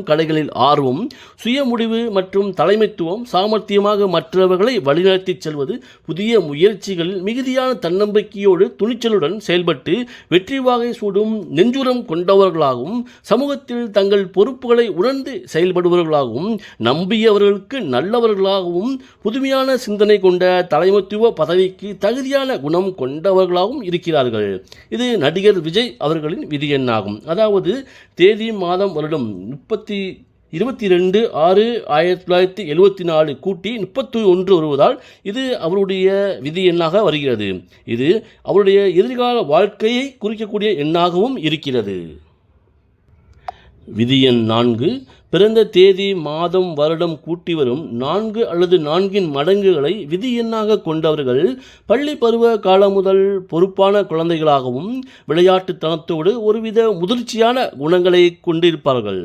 கலைகளில் ஆர்வம் சுய முடிவு மற்றும் தலைமைத்துவம் சாமர்த்தியமாக மற்றவர்களை வழிநடத்திச் செல்வது புதிய முயற்சிகளில் மிகுதியான தன்னம்பிக்கையோடு துணிச்சலுடன் செயல்பட்டு வெற்றி வாகை சூடும் நெஞ்சுரம் கொண்டவர்களாகவும் சமூகத்தில் தங்கள் பொறுப்புகளை உணர்ந்து செயல்படுபவர்களாகவும் நம்பியவர்களுக்கு நல்லவர்களாகவும் புதுமையான சிந்தனை கொண்ட தலைமைத்துவ பதவிக்கு தகுதியான குணம் கொண்டவர்களாகவும் இருக்கிறார்கள். இது நடிகர் விஜய் அவர்களின் விதி எண்ணாகும். அதாவது தேதி மாதம் வருடம் முப்பத்தி இருபத்தி ரெண்டு ஆறு ஆயிரத்தி தொள்ளாயிரத்தி எழுவத்தி நாலு கூட்டி முப்பத்தி ஒன்று வருவதால் இது அவருடைய விதி எண்ணாக வருகிறது. இது அவருடைய எதிர்கால வாழ்க்கையை குறிக்கக்கூடிய எண்ணாகவும் இருக்கிறது. விதி எண் நான்கு பிறந்த தேதி மாதம் வருடம் கூட்டி வரும் நான்கு அல்லது நான்கின் மடங்குகளை விதி எண்ணாக கொண்டவர்கள் பள்ளி பருவ காலம் முதல் பொறுப்பான குழந்தைகளாகவும் விளையாட்டுத்தனத்தோடு ஒருவித முதிர்ச்சியான குணங்களை கொண்டிருப்பார்கள்.